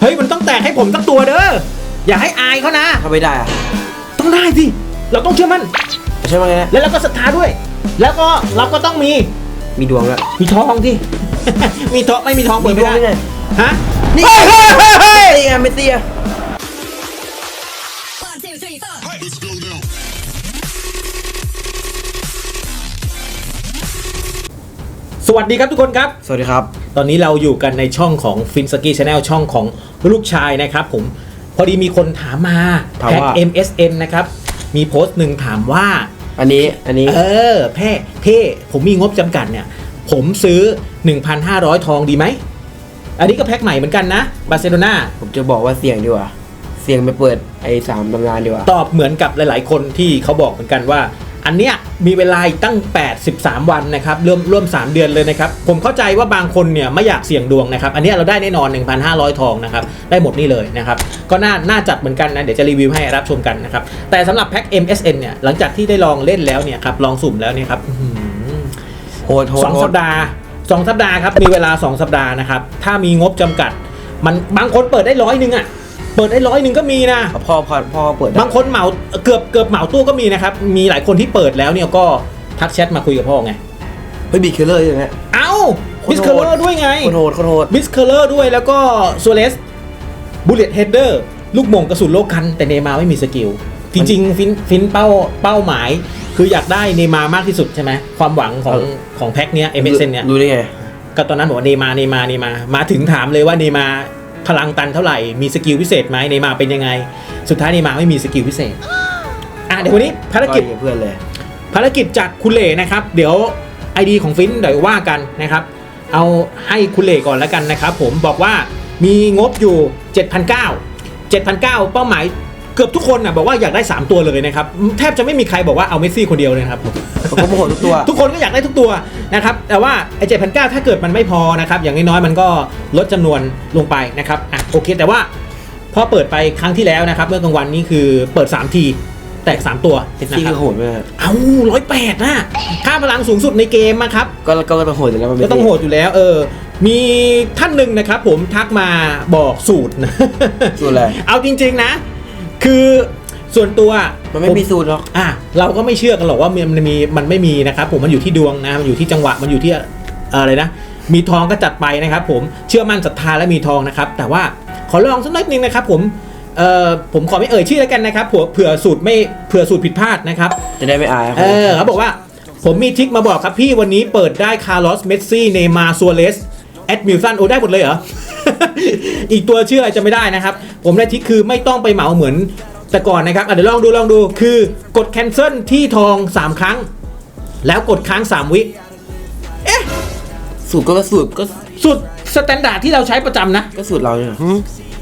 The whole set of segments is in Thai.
เฮ้ย มันต้องแตกให้ผมสักตัวเด้อ อย่าให้อายเขานะถ้าไม่ได้อะต้องได้สิ เราต้องเชื่อมั่น ใช่ไหมเนี่ยแล้วเราก็ศรัทธาด้วย แล้วก็เราก็ต้องมี มีดวงแล้วมีทองที่ มีทองไม่มีทองเปิดไม่ได้ มีดวงด้วยไงฮะ นี่เฮ้ยเฮ้ยเฮ้ยเฮ้ยนี่ไงไม่เตี้ย One, สวัสดีครับทุกคนครับ สวัสดีครับ ตอนนี้เราอยู่กันในช่องของฟินสกี้ชาแนลช่องของลูกชายนะครับผมพอดีมีคนถามมาถามแพ็ก ว่า MSN นะครับ มีโพสต์หนึ่งถามว่า อันนี้อันนี้ เออแพ่เพ่ผมมีงบจำกัดเนี่ย ผมซื้อ 1,500 ทองดีไหม อันนี้ก็แพ็คใหม่เหมือนกันนะบาร์เซโลนา ผมจะบอกว่าเสี่ยงดีกว่า เสี่ยงไปเปิดไอ้สามตำนานดีกว่า ตอบเหมือนกับหลาย ๆ คนที่เขาบอกเหมือนกันว่า อันเนี้ยมีเวลาอีกตั้ง 83 วันนะครับร่วมร่วม 3 เดือนเลยนะครับ ผมเข้าใจว่าบางคนเนี่ยไม่อยากเสี่ยงดวงนะครับ อันเนี้ยเราได้แน่นอน 1,500 ทองนะครับ ได้หมดนี่เลยนะครับ ก็น่าน่าจัดเหมือนกันนะ เดี๋ยวจะรีวิวให้รับชมกันนะครับ แต่สำหรับแพ็ค MSN เนี่ย หลังจากที่ได้ลองเล่นแล้วเนี่ยครับ ลองสุ่มแล้วเนี่ยครับอื้อหือโหดโหดสองโหสัดปดาห์สองสัปดาห์ครับ มีเวลา 2 สัปดาห์นะครับ ถ้ามีงบจำกัด มันบางคนเปิดได้ร้อยหนึ่งอะ เปิดได้ร้อยหนึ่งก็มีนะพ่อพ่อพ่อเปิดได้บางคนเหมาเกือบเกือบเหมาตู้ก็มีนะครับ มีหลายคนที่เปิดแล้วเนี่ยก็ทักแชทมาคุยกับพ่อไง เฮ้ยบีเคเลอร์อย่างเงี้ยเอ้าโคบิตสรเคโหอดร์ด้วยไงโคตรโหดโคตรโหดบิสเคอร์ด้วยแล้วก็โซเลสบูเลตเฮดเดอร์ลูกหม่งกระสุนโลกคัน แต่เนย์มาร์ไม่มีสกิล จริง ๆ ฟินฟินเป้าเป้าหมาย คืออยากได้เนย์มาร์มากที่สุดใช่ไหมความหวังของของแพ็คเนี้ยเอเมเซนเนี่ยรู้ได้ไงก็ตอนนั้นบอกว่าเนย์มาร์เนย์มาร์เนย์มาร์มาถึงถามเลยว่าเนย์มาร์ พลังตันเท่าไหร่ มีสกิลพิเศษไหมเนย์มาร์เป็นยังไง สุดท้ายเนย์มาร์ไม่มีสกิลพิเศษ อะเดี๋ยววันนี้ภารกิจก็อย่างเพื่อนเลย ภารกิจจากคุณเหล่นะครับ เดี๋ยว ID ของฟินเดี๋ยวว่ากันนะครับ เอาให้คุณเหล่ก่อนแล้วกันนะครับ ผมบอกว่ามีงบอยู่ 7,900 7,900 เป้าหมาย เกือบทุกคนนะบอกว่าอยากได้ 3 ตัวเลยนะครับแทบจะไม่มีใครบอกว่าเอาเมสซี่คนเดียวเลยนะครับผมก็โหดทุกตัว ทุกคนก็อยากได้ทุกตัวนะครับแต่ว่าไอ้เจ็ดพันเก้าถ้าเกิดมันไม่พอนะครับอย่างน้อยๆมันก็ลดจำนวนลงไปนะครับอะโอเค แต่ว่าพอเปิดไปครั้งที่แล้วนะครับเมื่อกลางวันนี้คือเปิด 3 ทีแตก 3 ตัวเอสนะซี่ครัคืบอโหดไหมากเอาร้อยแปดนะค่าพลังสูงสุดในเกมอะครับก็ก็ก็ต้องโหดอยู่แล้วมันก็ต้องโหดอยู่แล้ว เออ มีท่านหนึ่งนะครับผมทักมาบอกสูตรนะสูตรอะไร เอาจริง ๆ นะ คือส่วนตัวมันไม่มีสูตรหรอกอะเราก็ไม่เชื่อกันหรอกว่ามันมีมันไม่มีนะครับผมมันอยู่ที่ดวงนะมันอยู่ที่จังหวะมันอยู่ที่เอ่ออะไรนะมีทองก็จัดไปนะครับ ผมเชื่อมั่นศรัทธาและมีทองนะครับ แต่ว่าขอลองสักนิดนึงนะครับ ผมเอ่อผมขอไม่เอ่ยชื่อแล้วกันนะครับเผื่อเผื่อสูตรไม่เผื่อสูตรผิดพลาดนะครับ จะได้ไม่อายเออเขาบอกว่าผมมีทริกมาบอกครับพี่วันนี้เปิดได้คาร์ลอสเมสซี่เนมาซัวเรส แอดมิลสันโอ้ได้หมดเลยเหรอ อีกตัวชื่ออะไรจะไม่ได้นะครับ ผมได้ทริกคือไม่ต้องไปเหมาเหมือนแต่ก่อนนะครับอะเดี๋ยวลองดูลองดูคือกดแคนเซิลที่ทอง 3 ครั้ง แล้วกดค้าง 3 วิสูตรก็ก็สูตรก็สุดสแตนดาร์ดที่เราใช้ประจำนะ ก็สูตรเราเนี่ย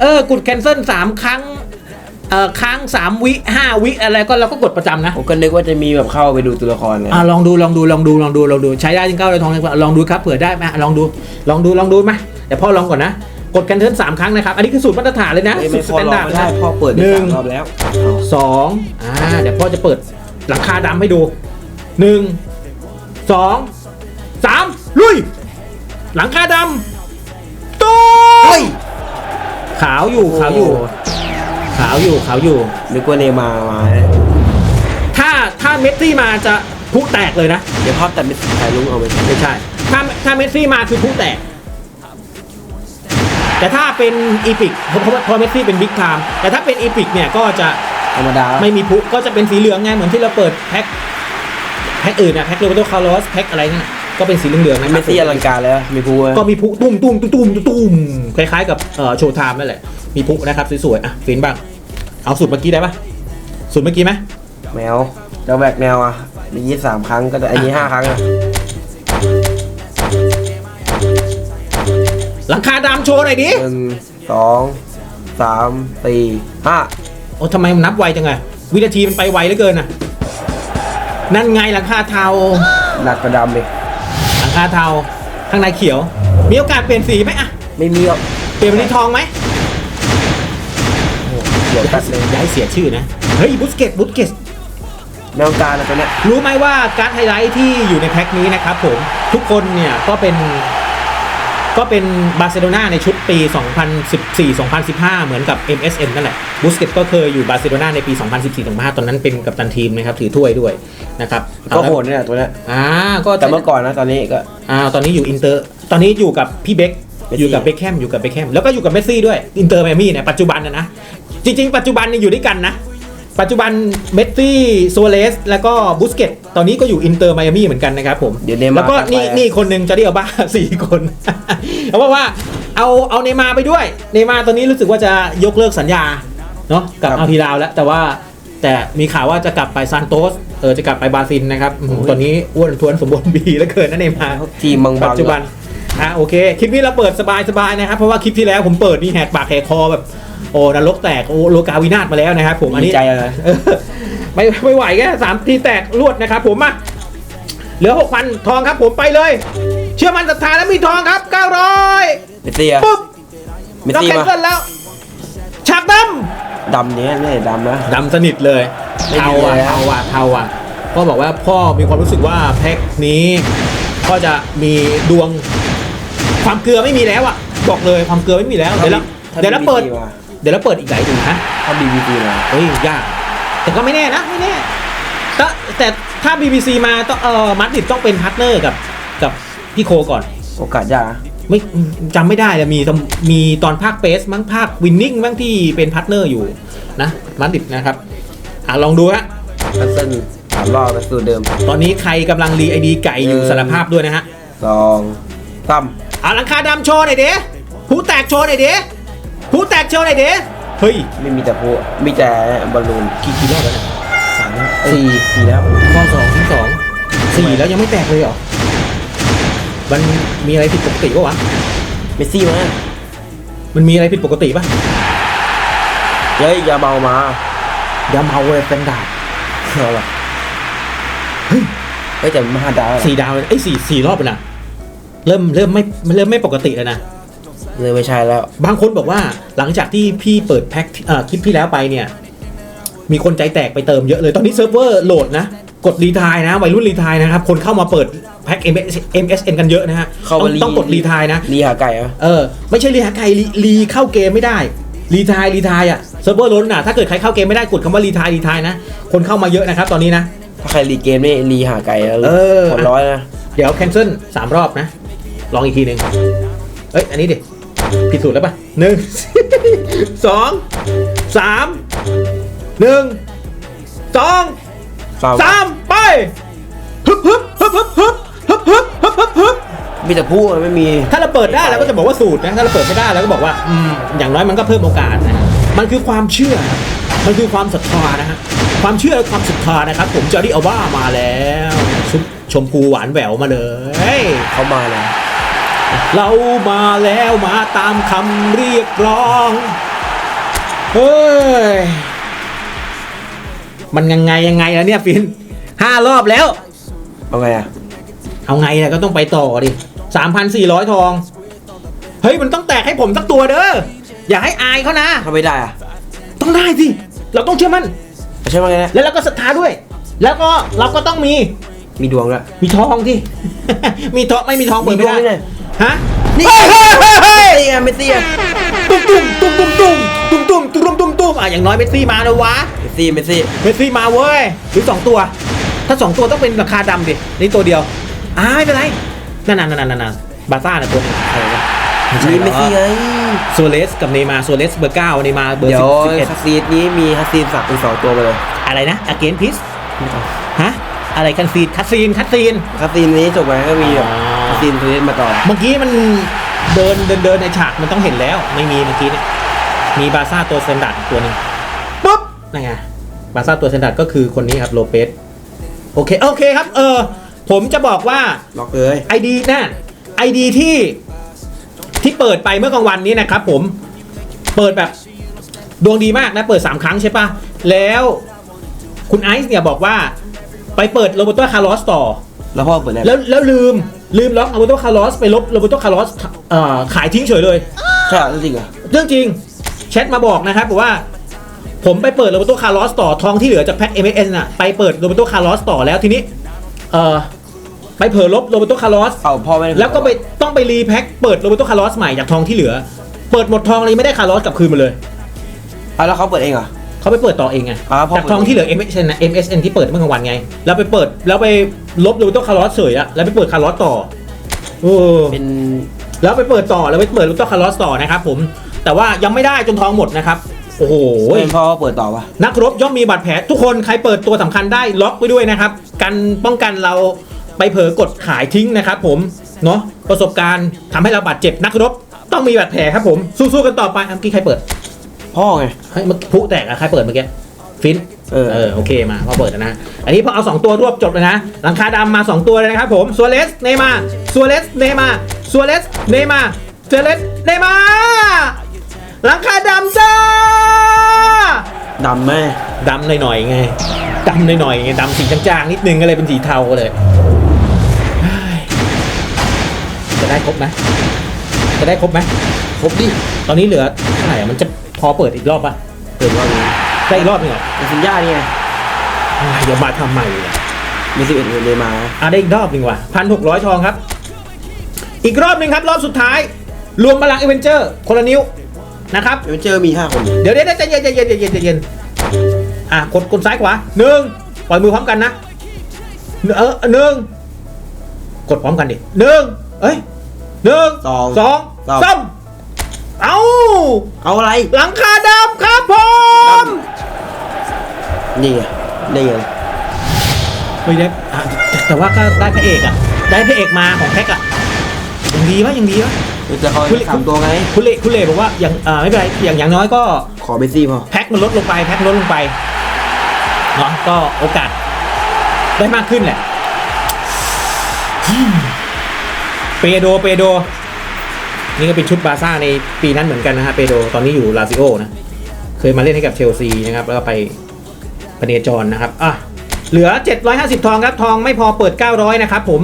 เออกดแคนเซิล3 ครั้ง เอ่อค้าง3วิ5วิอะไรก็เราก็กดประจำนะ ผมก็นึกว่าจะมีแบบเข้าไปดูตัวละครเลยอ่าลองดูลองดูลองดูลองดูลองดูใช้ได้จริงเก้าเลยทองเลยลองดูครับเผื่อได้ไหมลองดูลองดูลองดูไหมเดี๋ยวพ่อลองก่อนนะ กดกันเทิร์นสามครั้งนะครับ อันนี้คือสูตรมาตรฐานเลยนะไม่สูไม่ตรสพอแตนรอดาร์ดไม่ได้นะ พ่อเปิดได้หนึ่งสามรอบแล้วสองอ่าเดี๋ยวพ่อจะเปิดหลังคาดำให้ดูหนึ่งสองสามลุย หลังคาดำตู้เฮ้ยขาวอยู่ขาวอยู่ ขาวอยู่ขาวอยู่นึกว่าเนย์มาร์มาถ้าถ้าเมสซี่มาจะพลุแตกเลยนะ เดี๋ยวภาพตัดเป็นถ่ายลุงเอาไปไม่ใช่ ถ้าถ้าเมสซี่มาคือผู้แตก แต่ถ้าเป็นอีพิกเพราะเพราะเพราะเมสซี่เป็นบิ๊กไทม์แต่ถ้าเป็นอีพิกเนี่ยก็จะธรรมดาไม่มีพุก็จะเป็นสีเหลืองไงเหมือนที่เราเปิดแพ็คแพ็คอื่นนะแพ็คโรเบโตคาร์ลอสแพ็คอะไรนั่นน่ะก็เป็นสีเหลืองๆนะคเมรับสซี่อลังการแล้วมีพูก็มีพุตุ้มตุ้มตุ้มตุ้มตุ้มคล้ายๆกับเอ่อโชว์ไทม์นั่นแหละ มีพุนะครับสวยๆอะฟินบ้างเอาสูตรเมื่อกี้ได้ปะสูตรเมื่อกี้ไหมแมวเราแบกแนวอะมียี่สามครั้งก็ได้อันนี้ห้าครั้งอะหลังคาดำโชว์หน่อยดิหนึ่งสองสามสี่ห้าโอ้ทำไมมันนับไวจังไงวินาทีมันไปไวเหลือเกินน่ะนั่นไงหลังคาเทาหนักกระดำเลยหลังคาเทาข้างในเขียว มีโอกาสเปลี่ยนสีไหมอะไม่มีหรอกเปลี่ยนเป็นสีทองไหม เดี๋ยวตัดเลยอย่าให้เสียชื่อนะ เฮ้ยบุสเกตบุสเกตแมวการนะตัวเนี้ยรู้ไหมว่าการ์ดไฮไลท์ที่อยู่ในแพ็คนี้นะครับผมทุกคนเนี่ยก็เป็นก็เป็นบาร์เซโลนาในชุดปี 2014-2015 เหมือนกับ MSN นั่นแหละบูสเกตก็เคยอยู่บาร์เซโลนาในปี 2014-2015 ตอนนั้นเป็นกัปตันทีมนะครับ ถือถ้วยด้วยนะครับก็โหดเนี่ยตัวเนี้ยอ่าก็แต่เมื่อก่อนนะตอนนี้ก็อ่าตอนนี้อยู่อินเตอร์ ตอนนี้อยู่กับพี่เบคเมสซี่อยู่กับเบคแฮมอยู่กับเบคแฮมแล้วก็อยู่กับเมสซี่ด้วยอินเตอร์ไมอามี่เนี่ยปัจจุบันนะนะ จริง ๆ ปัจจุบันเนี่ยอยู่ด้วยกันนะ ปัจจุบันเมสซี่โซเลส แล้วก็บุสเกตตอนนี้ก็อยู่อินเตอร์ไมอามี่เหมือนกันนะครับผมเดี๋ยวเนย์มาร์แล้วก็ตัดไปนี่นี่คนหนึ่งจะได้เอาบ้า สี่คนเขาบอกว่าเอาเอาเนย์มาร์ไปด้วยเนย์มาร์ตอนนี้รู้สึกว่าจะยกเลิกสัญญาเนาะกับครับอัลฮิลาลแล้ว แต่ว่าแต่มีข่าวว่าจะกลับไปซานโตสเออจะกลับไปบราซิลนะครับอืมโอ้ยตอนนี้อ้วนทวนสมบูรณ์บีแล้วเกินนะเนย์มาร์ ทีมบางๆปัจจุบัน อะโอเค คลิปนี้เราเปิดสบายๆนะครับ เพราะว่าคลิปที่แล้วผมเปิดนี่แหกปากแหกคอแบบโอ้นรกแตกโอ้โลกาวินาศมาแล้วนะครับผมอันดีนี้ใจเลยเออไม่ไม่ไหวแค่สามทีแตกรวดนะครับผมมาเหลือหกพันทองครับผมไปเลย เชื่อมันศรัทธาแล้วมีทองครับเก้าร้อยเมสซี่อะปุ๊บเมสแล้วซี่แคนมาเซิลแล้วฉากดดำเนี้ยเนี่ยดำนะำดำสนิทเลยไม่เทาดีอะเลยครับเทาอะเทาอะพ่อบอกว่าพ่อมีความรู้สึกว่าแพ็คนี้ก็จะมีดวง ความเกลือไม่มีแล้วอะบอกเลยความเกลือไม่มีแล้วเดี๋ยวเราถ้า เดี๋ยวเราเปิด BBC มาเดี๋ยวเราเปิดอีกหลายดูนะถ้า BBC มาเฮ้ยยากแต่ก็ไม่แน่นะไม่แน่แต่แต่ถ้า BBC มาต้องเออมาดริดต้องเป็นพาร์ทเนอร์กับกับพี่โคก่อน โอกาสยากนะไม่จำไม่ได้เลยมีตอนมีตอนภาคเปสมั้งภาควินนิ่งมั้งที่เป็นพาร์ทเนอร์อยู่นะมาดริดนะครับอะลองดูฮะคัสเซิลสามรอบเป็นสูตรเดิมตอนนี้ใครกำลังรีไอดีไก่อยู่เออสารภาพด้วยนะฮะ สองสามเอาหลังคาดำโชว์หน่อยเด้หูแตกโชว์หน่อยเด้หูแตกโชว์หน่อยเด้เฮ้ย ไม่มีแต่ผู้มีแต่บอลลูนกี่กี่รอบแล้วเนี่ยสามแล้วสี่สี่แล้วข้อสองที่สองสี่แล้วยังไม่แตกเลยเหรอ มันมีอะไรผิดปกติปะวะ เมสซี่มามันมีอะไรผิดปกติปะเฮ้ยอย่าเมามาอย่าเมาเลยเป็นดาบเอาล่ะเฮ้ยแต่มาดาวสี่ดาวเลยไอ้ยสี่สี่รอบเลยนะ เริ่มเริ่มไม่เริ่มไม่ปกติแล้วนะเลยไม่ใช่แล้ว บางคนบอกว่าหลังจากที่พี่เปิดแพ็คที่เอ่อคลิปที่แล้วไปเนี่ย มีคนใจแตกไปเติมเยอะเลย ตอนนี้เซิร์ฟเวอร์โหลดนะ กดรีทายนะ วัยรุ่นรีทายนะครับ คนเข้ามาเปิดแพ็ค MSN กันเยอะนะฮะเข้าต้อมางรีต้องกดรีทายนะรีหาไก่เหรอเออไม่ใช่รีหาไก่รีรีเข้าเกมไม่ได้รีทายรีทายอะเซิร์ฟเวอร์ล้นอะถ้าเกิดใครเข้าเกมไม่ได้กดคำว่ารีทายรีทายนะ คนเข้ามาเยอะนะครับ ตอนนี้นะถ้าใครรีเกมนี่รีหาไก่แล้วเออคนร้อยนะเดี๋ยวแคนเซิลสามรอบนะ ลองอีกทีหนึ่งเอ้ย อันนี้ดิ ผิดสูตรแล้วป่ะหนึ่ง สอง สาม หนึ่ง สอง สามสามไปฮึบฮึบฮึบฮึบฮึบฮึบฮึบฮึบฮึบฮึบมีแต่ผู้ไม่มี ถ้าเราเปิดได้เราก็จะบอกว่าสูตรนะ ถ้าเราเปิดไม่ได้เราก็บอกว่า อืม อย่างน้อยมันก็เพิ่มโอกาสนะ มันคือความเชื่อ มันคือความศรัทธานะฮะ ความเชื่อและความศรัทธานะครับ ผมจอร์ดี้อัลบ้ามาแล้วชุดชมพูหวานแหววมาเลย เขามาเลย เรามาแล้วมาตามคำเรียกร้อง เฮ้ย มันยังไงยังไงแล้วเนี่ยฟินห้ารอบแล้ว เอาไงอะเอาไงอะก็ต้องไปต่อดิสามพันสี่ร้อยทอง เฮ้ย มันต้องแตกให้ผมสักตัวเด้อ อย่าให้อายเขานะถ้าไม่ได้อะต้องได้สิ เราต้องเชื่อมั่นใช่ไหมเนี่ยแล้วเราก็ศรัทธาด้วย แล้วก็เราก็ต้องมี มีดวงด้วย มีทองที่ มีทองไม่มีทองเปิดมีไม่ดวงได้ด้วยไง ฮะนี่เฮ้ยเฮ้ยเฮ้ยเฮ้ยนี่ไงเมสซี่อะตุ้มตุ้มตุ้มตุ้มตุ้มตุ้มตุ้มตุ้มตุ้มตุ้มอะอย่างน้อยเมสซี่มาแล้ววะเมสซี่เมสซี่เมสซี่มาเว้ยหรือสองตัว ถ้าสองตัวต้องเป็นราคาดำดินี่ตัวเดียวอ่าไม่เป็นไรนั่นนั่นนั่นนั่นนั่นบาซ่าน่ะตัวหนึงใครวะไม่ใช่มีหรเมอสซี่ไงโซเลสกับเนย์มาร์โซเลสเบอร์เก้าเนย์มาร์เบอร์เดี๋ยสิวบสิบเอ็ด คาซีนนี้มีคาซีนสักเป็นสองตัวไปเลยอะไรนะอเกนพิสฮะ อะไรคันซีนคัตซีนคัตซีนคาซีนนี้จบไปก็มีแบบ อ๋อคา ซีนตัวนี้มาต่อเมื่อกี้มันเดินเดินเดินในฉากมันต้องเห็นแล้ว ไม่มีเมื่อกี้เนี่ยมีบาซ่าตัวสแตนดาร์ดอีกตัวหนึ่งปุ๊บนั่นไงบาซ่าตัวสแตนดาร์ก็คือคนนี้ครับโลเปสโอเคโอเคครับ เออ ผมจะบอกว่าล็อกเลยไอดีน่ะไอดีที่ที่เปิดไปเมื่อกลางวันนี้นะครับผมเปิดแบบดวงดีมากนะ เปิด 3 ครั้งใช่ปะแล้วคุณไอซ์เนี่ยบอกว่าไปเปิดโรบอตคาร์ลอสต่อ แล้วพ่อเปิดแล้วแล้วลืม ลืมล็อกโรบอตคาร์ลอสไปลบโรบอตคาร์ลอสขายทิ้งเฉยเลยใช่เหรอจริงเหรอเรื่องจริงแชทมาบอกนะครับบอกว่าผมไปเปิดโรบอตคาร์ลอสต่อทองที่เหลือจากแพ็คเอ็มเอ็นน่ะไปเปิดโรบอตคาร์ลอสต่อแล้วทีนี้เออไปเผลอลบโรเบโตคาร์ลอสเอาพ่อไม่ได้แล้วก็ไปต้องไปรีแพ็คเปิดโรเบโตคาร์ลอสใหม่จากทองที่เหลือ เปิดหมดทองเลยไม่ได้คาร์ลอสกลับคืนมาเลยเอาแล้วเขาเปิดเองเหรอ เขาไปเปิดต่อเองไงอ่าพอจากทองที่เหลือ MSN นะ MSN ที่เปิดเมื่อกลางวันไง แล้วไปเปิดแล้วไปลบโรเบโตคาร์ลอสเฉยอะแล้วไปเปิดคาร์ลอสต่อเออเป็นแล้วไปเปิดต่อแล้วไปเปิดโรเบโตคาร์ลอสต่อนะครับผมแต่ว่ายังไม่ได้จนทองหมดนะครับโอ้โห เป็นพ่อเปิดต่อปะนักรบย่อมมีบาดแผลทุกคนใครเปิดตัวสำคัญได้ล็อกไว้ด้วยนะครับกันป้องกันเราไปเผลอกดขายทิ้งนะครับผมเนาะประสบการณ์ทำให้เราบาดเจ็บนักรบต้องมีบาดแผลครับผมสู้ๆกันต่อไปอะเมื่อกี้ใครเปิด พ่อไง เฮ้ยเมื่อกี้พลุแตกอะใครเปิดเมื่อกี้ฟินเออ เออโอเคมาพอเปิดแล้วนะ อันนี้พอเอาสองตัวรวบจบเลยนะหลังคาดำมาสองตัวเลยนะครับผมซัวเลสเนมาซัวเลสเนมาซัวเลสเนมาซัวเลสเนมาหลังคาดำจ้าดำแม่ดำหน่อยๆไงดำหน่อยๆไงดำสีจางๆนิดนึงก็เลยเป็นสีเทาเลยเฮ้ยจะได้ครบไหมจะได้ครบไหม ครบดิ ตอนนี้เหลือเท่าไหร่อะมันจะ พอเปิดอีกรอบปะเปิดรอบนี้ได้อีกรอบหนึงเหรอเป็นสัญญานี่ไงอะไรเดี๋ยวมาทำใหม่เลยมีสิบเอ็ดเดือนมาอะได้อีกรอบหนึ่งว่ะพันหกร้อยทองครับ อีกรอบหนึ่งครับ รอบสุดท้าย รวมพลังเอเวนเจอร์ คนละนิ้วนะครับเดี๋ยวเจอมีห้าคน เดี๋ยวเดี๋ยวใจเย็นใจเย็นใจเย็นใจเย็นอะกดกดซ้ายขวาหนึ่งปล่อยมือพร้อมกันนะเออหนึ่งกดพร้อมกันดิหนึ่งเอ้ยหนึ่งสองสองสามสาม เอาเอาอะไร หลังคาดำครับผมนี่ไงนี่ไงไม่ได้อะแต่แต่ว่าก็ได้พระเอกอะ ได้พระเอกมาของแพ็กอะยังดีวะยังดีวะจะคอยคุณ สามตัวไง คุณเล่คุณเล่บอกว่าอย่างอ่าไม่เป็นไรอย่างอย่างน้อยก็ ขอเบสซี่พอ แพ็คมันลดลงไปแพ็คมันลดลงไปเนาะก็โอกาส ได้มากขึ้นแหละอืมเปโดเปโด นี่ก็เป็นชุดบาร์ซ่าในปีนั้นเหมือนกันนะฮะเปโดตอนนี้อยู่ลาซิโอนะ เคยมาเล่นให้กับเชลซีนะครับ แล้วก็ไปพเนจรนะครับอะเหลือ 750 ทองครับ ทองไม่พอเปิด 900 นะครับผม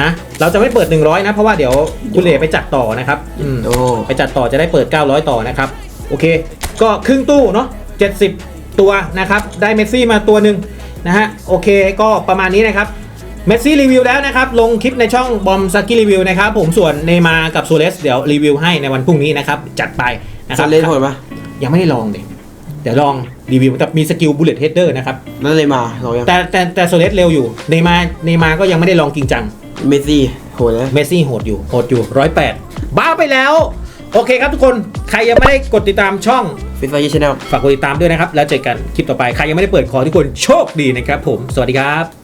นะเราจะไม่เปิด 100 นะ เพราะว่าเดี๋ยวคุณเหล่ไปจัดต่อนะครับอืมโอ้ไปจัดต่อจะได้เปิด 900 ต่อนะครับ โอเค ก็ครึ่งตู้เนาะ70 ตัวนะครับ ได้เมสซี่มาตัวหนึ่งนะฮะโอเคก็ประมาณนี้นะครับ เมสซี่รีวิวแล้วนะครับ ลงคลิปในช่องบอมซากิรีวิวนะครับ ผมส่วนเนย์มาร์กับซูเรสเดี๋ยวรีวิวให้ในวันพรุ่งนี้นะครับ จัดไปนะคซัรับนเล่นโหดปะยังไม่ได้ลองเลยเดี๋ยวลองรีวิวแต่มีสกิลบูเลตเฮดเดอร์นะครับนั่นเลยมาลองยังแต่แต่แต่โซเลสเร็วอยู่เนย์มาร์เนย์มาร์ก็ยังไม่ได้ลองจริงจังเมสซี่โหดนะเมสซี่โหดอยู่โหดอยู่ร้อยแปดบ้าไปแล้วโอเคครับทุกคน ใครยังไม่ได้กดติดตามช่องฟิตไฟยี่ชแนลฝากกดติดตามด้วยนะครับ แล้วเจอกันคลิปต่อไป ใครยังไม่ได้เปิดขอทุกคนโชคดีนะครับผม สวัสดีครับ